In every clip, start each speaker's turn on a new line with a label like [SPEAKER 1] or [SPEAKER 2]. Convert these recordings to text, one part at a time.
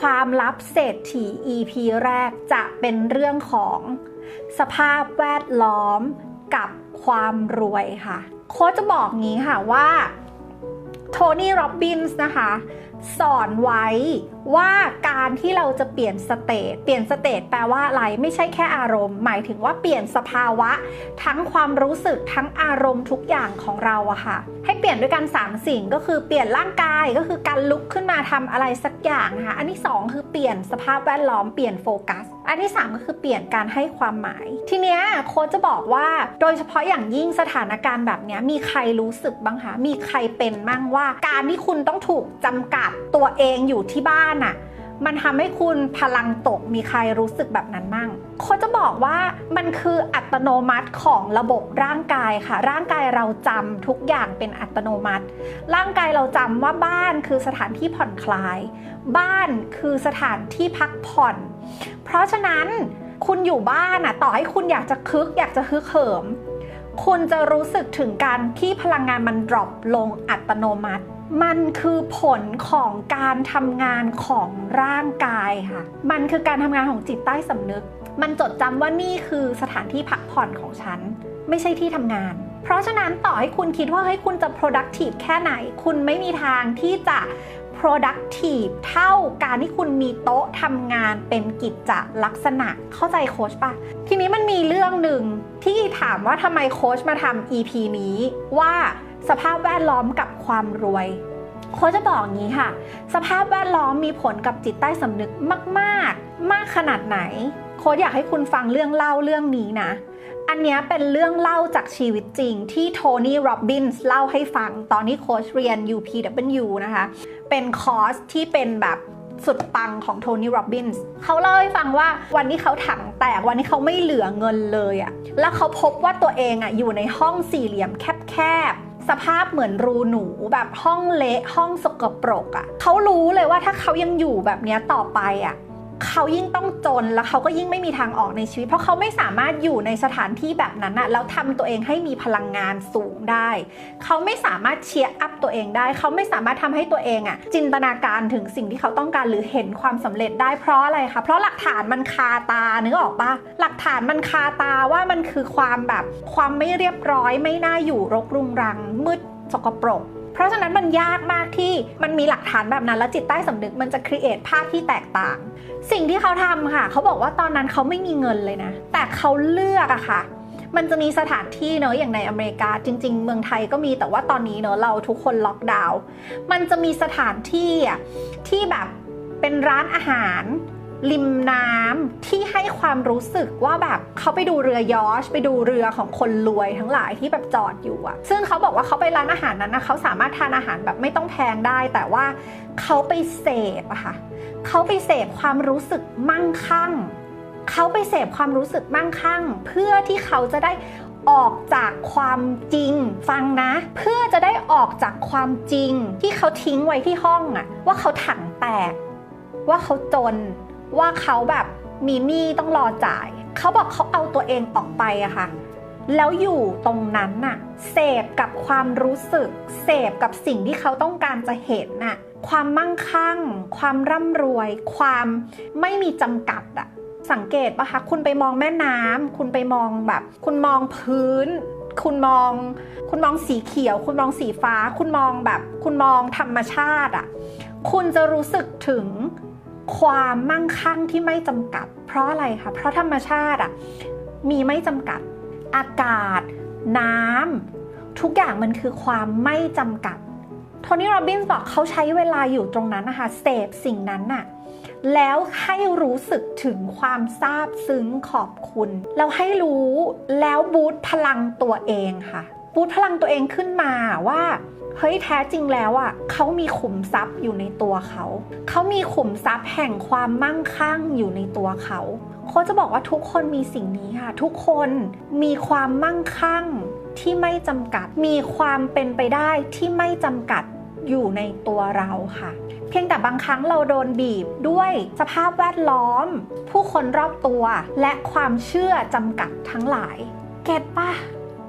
[SPEAKER 1] ความลับเศรษฐี EP แรกจะเป็นเรื่องของสภาพแวดล้อมกับความรวยค่ะ โค้ชจะบอกงี้ค่ะว่าโทนี่ โรบบินส์นะคะ สอนไว้ ว่าการที่เราจะเปลี่ยนสเตตเปลี่ยนสเตตแปลว่าอะไรไม่ใช่แค่อารมณ์ หมายถึงว่าเปลี่ยนสภาวะ ทั้งความรู้สึกทั้งอารมณ์ทุกอย่างของเราอะค่ะ ให้เปลี่ยนด้วยกัน 3 สิ่งก็คือเปลี่ยนร่างกายก็คือการลุกขึ้นมาทำอะไรสักอย่างนะคะอันที่ 2 คือเปลี่ยนสภาพแวดล้อมเปลี่ยนโฟกัส อันที่ 3 ก็คือเปลี่ยนการให้ความหมาย ทีเนี้ยโค้ชจะบอกว่า โดยเฉพาะอย่างยิ่งสถานการณ์แบบเนี้ยมีใครรู้สึกบ้างคะมีใครเป็นบ้างว่า การที่คุณต้องถูกจำกัดตัวเองอยู่ที่บ้านอะ มันทำให้คุณพลังตกมีใครรู้สึกแบบนั้นมั่งโค้ชจะบอกว่ามันคืออัตโนมัติของระบบร่างกายค่ะ ร่างกายเราจำทุกอย่างเป็นอัตโนมัติ ร่างกายเราจำว่าบ้านคือสถานที่ผ่อนคลาย บ้านคือสถานที่พักผ่อน เพราะฉะนั้นคุณอยู่บ้านอะต่อให้คุณอยากจะคึกอยากจะฮึกเหิม คุณจะรู้สึกถึงการที่พลังงานมันดรอปลงอัตโนมัติ มันคือผลของการทำงานของร่างกายค่ะ มันคือการทำงานของจิตใต้สำนึก มันจดจำว่านี่คือสถานที่พักผ่อนของฉัน ไม่ใช่ที่ทำงาน เพราะฉะนั้นต่อให้คุณคิดว่าเฮ้ยคุณจะ productive แค่ไหน คุณไม่มีทางที่จะ productive เท่าการที่คุณมีโต๊ะทำงานเป็นกิจจลักษณะเข้าใจโค้ชปะทีนี้มันมีเรื่องหนึ่งที่ถามว่าทำไมโค้ชมาทำ EP นี้ว่า สภาพแวดล้อมกับความรวยโค้ชจะบอกอย่างนี้ค่ะ สภาพแวดล้อมมีผลกับจิตใต้สำนึกมากๆ มากขนาดไหน โค้ชอยากให้คุณฟังเรื่องเล่าเรื่องนี้นะ อันนี้เป็นเรื่องเล่าจากชีวิตจริงที่โทนี่โรบินส์เล่าให้ฟังตอนที่โค้ชเรียน UPW นะคะ เป็นคอร์สที่เป็นแบบสุดปังของโทนี่โรบบินส์เขาเล่าให้ฟังว่าวันที่เขาถังแตกวันที่เขาไม่เหลือเงินเลยอะแล้วเขาพบว่าตัวเองอะอยู่ในห้องสี่เหลี่ยมแคบๆ สภาพเหมือนรูหนูแบบห้องเละห้องสกปรกอะ่ะเขารู้เลยว่าถ้าเขายังอยู่แบบนี้ต่อไปอะ่ะ เขายิ่งต้องจนแล้วเขาก็ยิ่งไม่มีทางออกในชีวิต เพราะเขาไม่สามารถอยู่ในสถานที่แบบนั้นอะแล้วทำตัวเองให้มีพลังงานสูงได้ เขาไม่สามารถเชียร์อัพตัวเองได้ เขาไม่สามารถทำให้ตัวเองอะจินตนาการถึงสิ่งที่เขาต้องการหรือเห็นความสำเร็จได้เพราะอะไรคะเพราะหลักฐานมันคาตานึกออกปะหลักฐานมันคาตาว่ามันคือความแบบความไม่เรียบร้อยไม่น่าอยู่รกรุงรังมืดสกปรก เพราะฉะนั้นมันยากมากที่มันมีหลักฐานแบบนั้น แล้วจิตใต้สำนึกมันจะครีเอทภาพที่แตกต่าง สิ่งที่เขาทำค่ะ เขาบอกว่าตอนนั้นเขาไม่มีเงินเลยนะ แต่เขาเลือกอะค่ะมันจะมีสถานที่เนอะอย่างในอเมริกาจริง ๆ เมืองไทยก็มีแต่ว่าตอนนี้เนอะเราทุกคนล็อกดาวน์มันจะมีสถานที่อะที่แบบเป็นร้านอาหาร ริมน้ำที่ให้ความรู้สึกว่าแบบเขาไปดูเรือยอช ไปดูเรือของคนรวยทั้งหลายที่แบบจอดอยู่อะซึ่งเขาบอกว่าเขาไปร้านอาหารนั้นนะเขาสามารถทานอาหารแบบไม่ต้องแพงได้ แต่ว่าเขาไปเสพอะค่ะเขาไปเสพความรู้สึกมั่งคั่งเขาไปเสพความรู้สึกมั่งคั่ง เพื่อที่เขาจะได้ออกจากความจริงฟังนะ เพื่อจะได้ออกจากความจริงที่เขาทิ้งไว้ที่ห้องอะว่าเขาถังแตก ว่าเขาจน ว่าเขาแบบมีหนี้ต้องรอจ่าย เขาบอกเขาเอาตัวเองออกไปอะค่ะ แล้วอยู่ตรงนั้นน่ะ เสพกับความรู้สึก เสพกับสิ่งที่เขาต้องการจะเห็นน่ะ ความมั่งคั่ง ความร่ำรวย ความไม่มีจำกัดอะสังเกตปะคะ คุณไปมองแม่น้ำ คุณไปมองแบบ คุณมองพื้น คุณมอง คุณมองสีเขียว คุณมองสีฟ้า คุณมองแบบ คุณมองธรรมชาติอะคุณจะรู้สึกถึง ความมั่งคั่งที่ไม่จำกัด เพราะอะไรคะ เพราะธรรมชาติอะมีไม่จำกัด อากาศ น้ำทุกอย่างมันคือความไม่จำกัดโทนี่โรบินส์บอกเขาใช้เวลาอยู่ตรงนั้นนะคะเสพสิ่งนั้นน่ะแล้วให้รู้สึกถึงความซาบซึ้งขอบคุณ แล้วให้รู้แล้วบูตพลังตัวเองค่ะ บูตพลังตัวเองขึ้นมาว่า เฮ้ยแท้จริงแล้วอะเขามีขุมทรัพย์อยู่ในตัวเขาเขามีขุมทรัพย์แห่งความมั่งคั่งอยู่ในตัวเขาโค้ชจะบอกว่าทุกคนมีสิ่งนี้ค่ะ ทุกคนมีความมั่งคั่งที่ไม่จำกัด มีความเป็นไปได้ที่ไม่จำกัดอยู่ในตัวเราค่ะ เพียงแต่บางครั้งเราโดนบีบด้วยสภาพแวดล้อม ผู้คนรอบตัวและความเชื่อจำกัดทั้งหลาย เก็ตปะ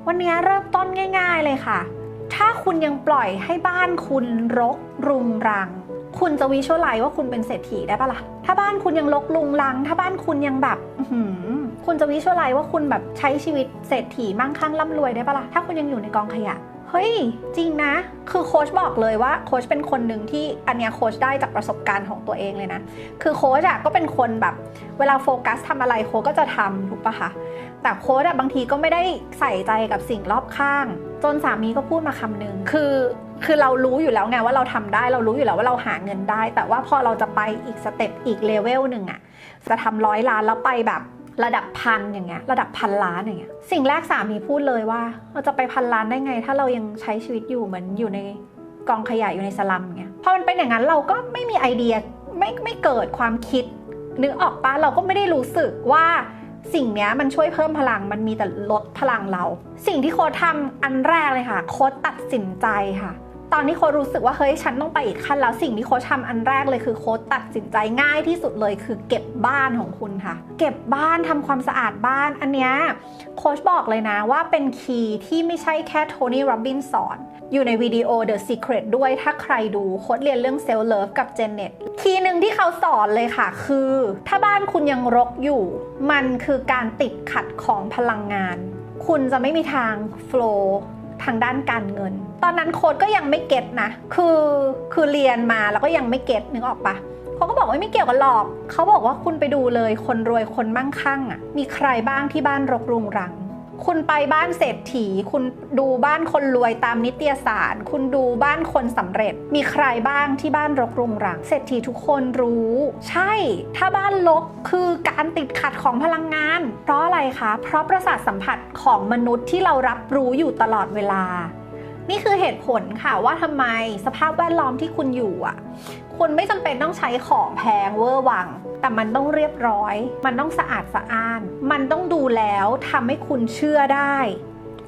[SPEAKER 1] วันนี้เริ่มต้นง่าย ๆ เลยค่ะ ถ้าคุณยังปล่อยให้บ้านคุณรกรุงรัง คุณจะวิชวลไลว่าคุณเป็นเศรษฐีได้ปะล่ะ ถ้าบ้านคุณยังลกลุงลัง ถ้าบ้านคุณยังแบบคุณจะวิชวลไลว่าคุณแบบใช้ชีวิตเศรษฐีมั่งคั่งร่ำรวยได้ปะล่ะ ถ้าคุณยังอยู่ในกองขยะเฮ้ย จริงนะ คือโค้ชบอกเลยว่าโค้ชเป็นคนหนึ่งที่อันเนี้ยโค้ชได้จากประสบการณ์ของตัวเองเลยนะ คือโค้ชอะก็เป็นคนแบบ เวลาโฟกัสทำอะไรโค้ชก็จะทำถูกปะคะ แต่โค้ชอะบางทีก็ไม่ได้ใส่ใจกับสิ่งรอบข้าง จนสามีก็พูดมาคำหนึ่งคือคือเรารู้อยู่แล้วไงว่าเราทำได้เรารู้อยู่แล้วว่าเราหาเงินได้ แต่ว่าพอเราจะไปอีกสเต็ปอีกเลเวลหนึ่งอะจะทำร้อยล้านแล้วไปแบบระดับพันอย่างเงี้ยระดับพันล้านอย่างเงี้ยสิ่งแรกสามีพูดเลยว่า เราจะไปพันล้านได้ไง ถ้าเรายังใช้ชีวิตอยู่เหมือนอยู่ในกองขยะอยู่ในสลัมเงี้ยพอมันเป็นอย่างนั้นเราก็ไม่มีไอเดียไม่ไม่เกิดความคิดนึกออกปะเราก็ไม่ได้รู้สึกว่า สิ่งนี้มันช่วยเพิ่มพลังมันมีแต่ลดพลังเรา สิ่งที่โค้ดทำอันแรกเลยค่ะ โค้ดตัดสินใจค่ะ ตอนนี้โค้ดรู้สึกว่าเฮ้ยฉันต้องไปอีกขั้นแล้วสิ่งที่โค้ดทำอันแรกเลยคือโค้ดตัดสินใจง่ายที่สุดเลยคือเก็บบ้านของคุณค่ะ เก็บบ้านทำความสะอาดบ้านอันเนี้ยโค้ชบอกเลยนะว่าเป็นคีย์ที่ไม่ใช่แค่โทนี่โรบินสอนอยู่ในวิดีโอ The Secret ด้วยถ้าใครดูโค้ดเรียนเรื่อง Self Love กับ j e n n e t คีย์หนึ่งที่เขาสอนเลยค่ะ คือ ถ้าบ้านคุณยังรกอยู่ มันคือการติดขัดของพลังงาน คุณจะไม่มีทาง flow ทางด้านการเงิน ตอนนั้นโค้ดก็ยังไม่เก็ตนะ คือคือเรียนมาแล้วก็ยังไม่เก็ตนึกออกปะเขาก็บอกว่าไม่เกี่ยวกันหรอก เขาบอกว่าคุณไปดูเลยคนรวยคนมั่งคั่งอะ มีใครบ้างที่บ้านรกรุงรัง คุณไปบ้านเศรษฐี คุณดูบ้านคนรวยตามนิตยสาร คุณดูบ้านคนสำเร็จ มีใครบ้างที่บ้านรกรุงรัง เศรษฐีทุกคนรู้ ใช่ ถ้าบ้านรกคือการติดขัดของพลังงาน เพราะอะไรคะ เพราะประสาทสัมผัสของมนุษย์ที่เรารับรู้อยู่ตลอดเวลา นี่คือเหตุผลค่ะว่าทำไมสภาพแวดล้อมที่คุณอยู่อะ คุณไม่จำเป็นต้องใช้ของแพงเวอร์วัง แต่มันต้องเรียบร้อย มันต้องสะอาดสะอ้าน มันต้องดูแล้วทำให้คุณเชื่อได้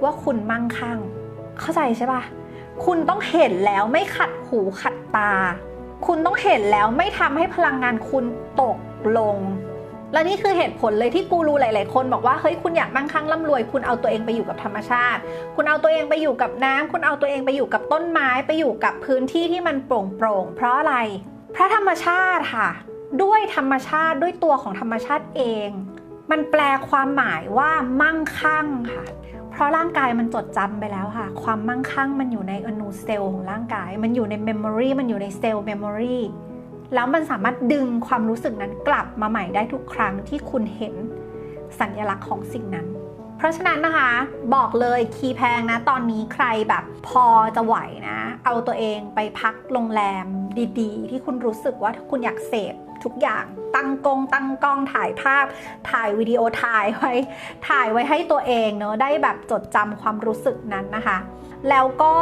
[SPEAKER 1] ว่าคุณมั่งคั่ง เข้าใจใช่ปะคุณต้องเห็นแล้วไม่ขัดหูขัดตา คุณต้องเห็นแล้วไม่ทำให้พลังงานคุณตกลง และนี่คือเหตุผลเลยที่กูรูหลาย ๆ คนบอกว่าเฮ้ยคุณอยากมั่งคั่งร่ำรวย คุณเอาตัวเองไปอยู่กับธรรมชาติ คุณเอาตัวเองไปอยู่กับน้ำคุณเอาตัวเองไปอยู่กับต้นไม้ไปอยู่กับพื้นที่ที่มันโปร่งโปร่งเพราะอะไร เพราะธรรมชาติค่ะ ด้วยธรรมชาติด้วยตัวของธรรมชาติเอง มันแปลความหมายว่ามั่งคั่งค่ะเพราะร่างกายมันจดจำไปแล้วค่ะ ความมั่งคั่งมันอยู่ในอนูเซลล์ของร่างกาย มันอยู่ในเมมโมรีมันอยู่ในเซลล์เมมโมรี แล้วมันสามารถดึงความรู้สึกนั้นกลับมาใหม่ได้ทุกครั้งที่คุณเห็นสัญลักษณ์ของสิ่งนั้น เพราะฉะนั้นนะคะบอกเลยคีแพงนะ ตอนนี้ใครแบบพอจะไหวนะ เอาตัวเองไปพักโรงแรม ดี ๆ ที่คุณรู้สึกว่าคุณอยากเสพทุกอย่างตั้งกงตั้งกล้องถ่ายภาพ ถ่ายวิดีโอถ่ายไว้ถ่ายไว้ให้ตัวเองเนอะได้แบบจดจำความรู้สึกนั้นนะคะ แล้วก็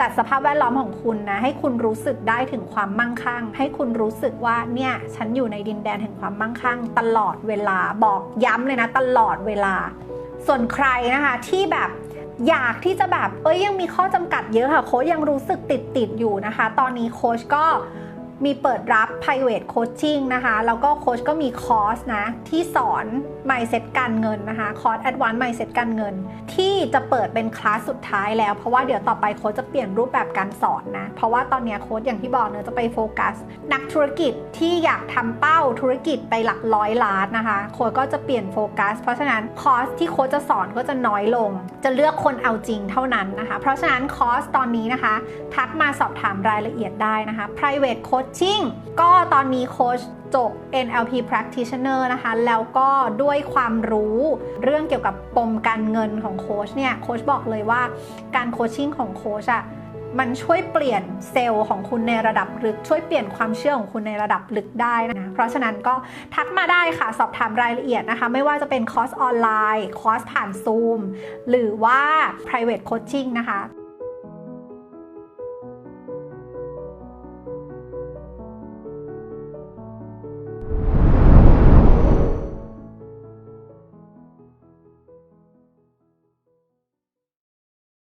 [SPEAKER 1] จัดสภาพแวดล้อมของคุณนะให้คุณรู้สึกได้ถึงความมั่งคั่ง ให้คุณรู้สึกว่าเนี่ยฉันอยู่ในดินแดนแห่งความมั่งคั่ง ตลอดเวลาบอกย้ำเลยนะ ตลอดเวลา ส่วนใครนะคะที่แบบ อยากที่จะแบบเอ้ยยังมีข้อจำกัดเยอะค่ะโค้ชยังรู้สึกติดติดอยู่นะคะ ตอนนี้โค้ชก็ มีเปิดรับ private coaching นะคะ แล้วก็โค้ชก็มีคอร์สนะ ที่สอน mindset การเงินนะคะ คอร์ส advanced mindset การเงิน ที่จะเปิดเป็นคลาสสุดท้ายแล้ว เพราะว่าเดี๋ยวต่อไปโค้ชจะเปลี่ยนรูปแบบการสอนนะ เพราะว่าตอนนี้โค้ชอย่างที่บอกเนอะจะไปโฟกัส นักธุรกิจที่อยากทำเป้าธุรกิจไปหลักร้อยล้านนะคะ โค้ชก็จะเปลี่ยนโฟกัส เพราะฉะนั้นคอร์สที่โค้ชจะสอนก็จะน้อยลง จะเลือกคนเอาจริงเท่านั้นนะคะ เพราะฉะนั้นคอร์สตอนนี้นะคะ ทักมาสอบถามรายละเอียดได้นะคะ private coaching ก็ตอนนี้โค้ชจบ NLP practitioner นะคะ แล้วก็ด้วยความรู้เรื่องเกี่ยวกับปมการเงินของโค้ชเนี่ย โค้ชบอกเลยว่าการโคชชิ่งของโค้ชอะมันช่วยเปลี่ยนเซลล์ของคุณในระดับลึก ช่วยเปลี่ยนความเชื่อของคุณในระดับลึกได้นะ เพราะฉะนั้นก็ทักมาได้ค่ะ สอบถามรายละเอียดนะคะ ไม่ว่าจะเป็นคอร์สออนไลน์ คอร์สผ่าน Zoom หรือว่า private coaching นะคะ